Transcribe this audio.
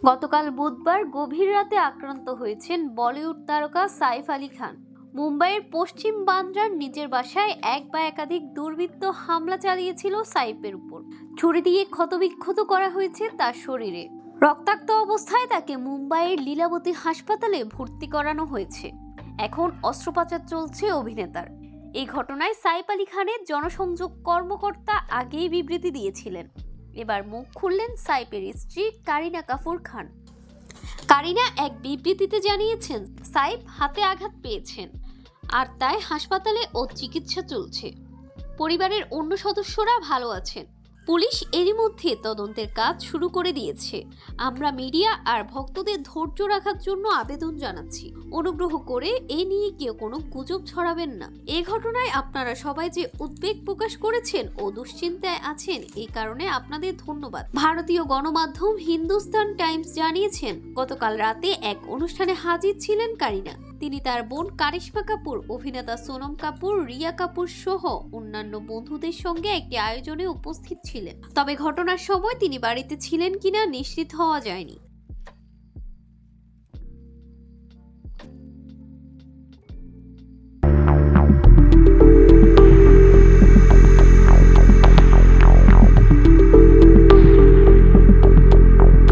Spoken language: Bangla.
গতকাল বুধবার গভীর রাতে আক্রান্ত হয়েছেন বলিউড তারকা সাইফ আলী খান। মুম্বাইয়ের পশ্চিম বান্দ্রার নিজের বাসায় এক বা একাধিক দুর্বৃত্ত হামলা চালিয়েছিল সাইফের উপর। ছুরি দিয়ে ক্ষতবিক্ষত করা হয়েছে তার শরীরে। রক্তাক্ত অবস্থায় তাকে মুম্বাইয়ের লীলাবতী হাসপাতালে ভর্তি করানো হয়েছে। এখন অস্ত্রোপচার চলছে অভিনেতার। এই ঘটনায় সাইফ আলী খানের জনসংযোগ কর্মকর্তা আগেই বিবৃতি দিয়েছিলেন। এবার মুখ খুললেন সাইপের স্ত্রী কারিনা কাপুর খান। কারিনা এক বিবৃতিতে জানিয়েছেন সাইফ হাতে আঘাত পেয়েছেন, আর তাই হাসপাতালে ও চিকিৎসা চলছে। পরিবারের অন্য সদস্যরা ভালো আছেন। পুলিশ এরই মধ্যে তদন্তের কাজ শুরু করে দিয়েছে। আমরা মিডিয়া আর ভক্তদের ধৈর্য রাখার জন্য আবেদন জানাচ্ছি। অনুগ্রহ করে এ নিয়ে কেউ কোনো গুজব ছড়াবেন না। এ ঘটনায় আপনারা সবাই যে উদ্বেগ প্রকাশ করেছেন ও দুশ্চিন্তায় আছেন এই কারণে আপনাদের ধন্যবাদ। ভারতীয় গণমাধ্যম হিন্দুস্তান টাইমস জানিয়েছেন, গতকাল রাতে এক অনুষ্ঠানে হাজির ছিলেন কারিনা। তিনি তার বোন কারিশ্মা কাপুর, অভিনেতা সোনম কাপুর, রিয়া কাপুর সহ অন্যান্য বন্ধুদের সঙ্গে একটি আয়োজনে উপস্থিত ছিলেন। তবে ঘটনার সময় তিনি বাড়িতে ছিলেন কিনা নিশ্চিত হওয়া যায়নি।